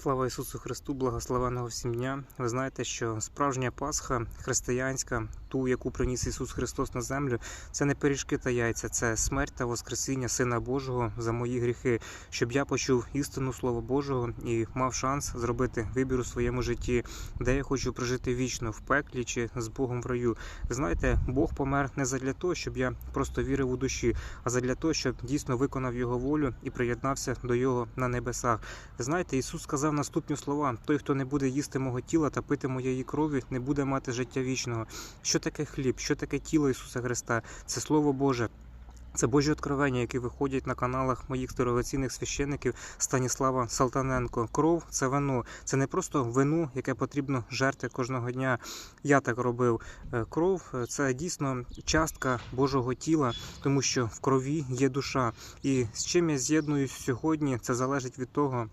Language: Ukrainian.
Слава Ісусу Христу, благословеного всім дня. Ви знаєте, що справжня Пасха християнська, ту, яку приніс Ісус Христос на землю, це не пиріжки та яйця, це смерть та Воскресіння Сина Божого за мої гріхи, щоб я почув істину Слова Божого і мав шанс зробити вибір у своєму житті, де я хочу прожити вічно в пеклі чи з Богом в раю. Ви знаєте, Бог помер не задля того, щоб я просто вірив у душі, а задля того, щоб дійсно виконав його волю і приєднався до його на небесах. Ви знаєте, Ісус сказав наступні слова: той, хто не буде їсти мого тіла та пити моєї крові, не буде мати життя вічного. Що таке хліб? Що таке тіло Ісуса Христа? Це Слово Боже. Це Божі откровення, які виходять на каналах моїх дорогоцінних священників Станіслава Салтаненко. Кров це вино. Це не просто вино, яке потрібно жерти кожного дня. Я так робив. Е, Кров це дійсно частка Божого тіла, тому що в крові є душа. І з чим я з'єднуюсь сьогодні, це залежить від того,